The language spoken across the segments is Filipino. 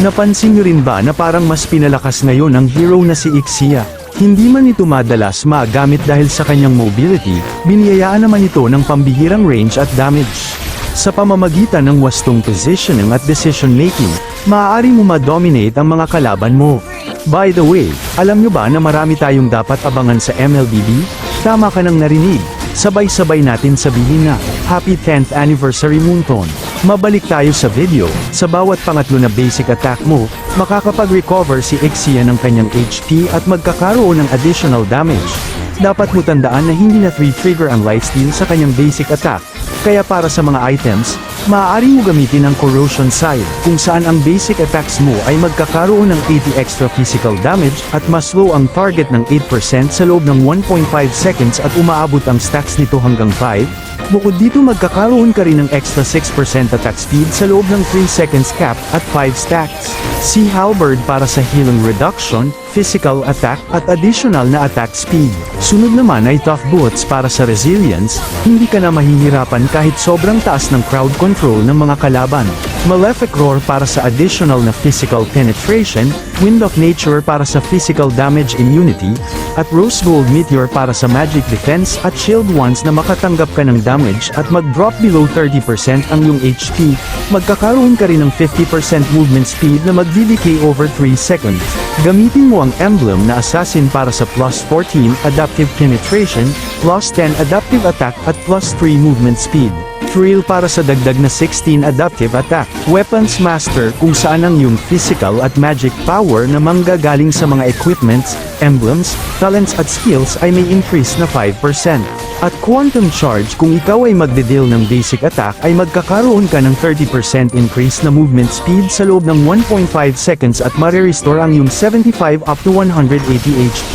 Napansin nyo rin ba na parang mas pinalakas ngayon ang hero na si Ixia? Hindi man ito madalas magamit dahil sa kanyang mobility, biniyayaan naman ito ng pambihirang range at damage. Sa pamamagitan ng wastong positioning at decision making, maaari mo ma-dominate ang mga kalaban mo. By the way, alam nyo ba na marami tayong dapat abangan sa MLBB? Tama ka nang narinig. Sabay-sabay natin sabihin na, Happy 10th Anniversary Moonton. Mabalik tayo sa video, sa bawat pangatlo na basic attack mo, makakapag-recover si Ixia ng kanyang HP at magkakaroon ng additional damage. Dapat mo tandaan na hindi na 3-trigger ang lifesteal sa kanyang basic attack, kaya para sa mga items, maaari mo gamitin ang corrosion side, kung saan ang basic attacks mo ay magkakaroon ng 80 extra physical damage at mas slow ang target ng 8% sa loob ng 1.5 seconds at umaabot ang stacks nito hanggang 5, Bukod dito magkakaroon ka rin ng extra 6% attack speed sa loob ng 3 seconds cap at 5 stacks. Si Halberd para sa healing reduction, physical attack at additional na attack speed. Sunod naman ay Tough Boots para sa resilience, hindi ka na mahihirapan kahit sobrang taas ng crowd control ng mga kalaban. Malefic Roar para sa additional na physical penetration, Wind of Nature para sa physical damage immunity, at Rose Gold Meteor para sa magic defense at shield once na makatanggap ka ng damage at mag-drop below 30% ang iyong HP, magkakaroon ka rin ng 50% movement speed na mag-DDK over 3 seconds. Gamitin mo ang emblem na assassin para sa plus 14 adaptive penetration, plus 10 adaptive attack at plus 3 movement speed. Thrill para sa dagdag na 16 adaptive attack. Weapons Master kung saan ang iyong physical at magic power na manggagaling sa mga equipments, emblems, talents at skills ay may increase na 5%. At Quantum Charge kung ikaw ay magde-deal ng basic attack ay magkakaroon ka ng 30% increase na movement speed sa loob ng 1.5 seconds at marirestore ang iyong 75 up to 180 HP.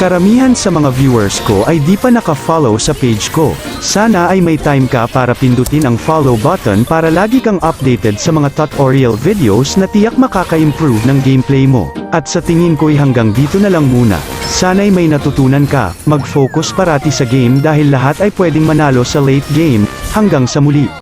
Karamihan sa mga viewers ko ay di pa naka-follow sa page ko. Sana ay may time ka para pindutin ang follow button para lagi kang updated sa mga tutorial videos na tiyak makaka-improve ng gameplay mo. At sa tingin ko'y hanggang dito na lang muna. Sana'y may natutunan ka, mag-focus parati sa game dahil lahat ay pwedeng manalo sa late game, hanggang sa muli.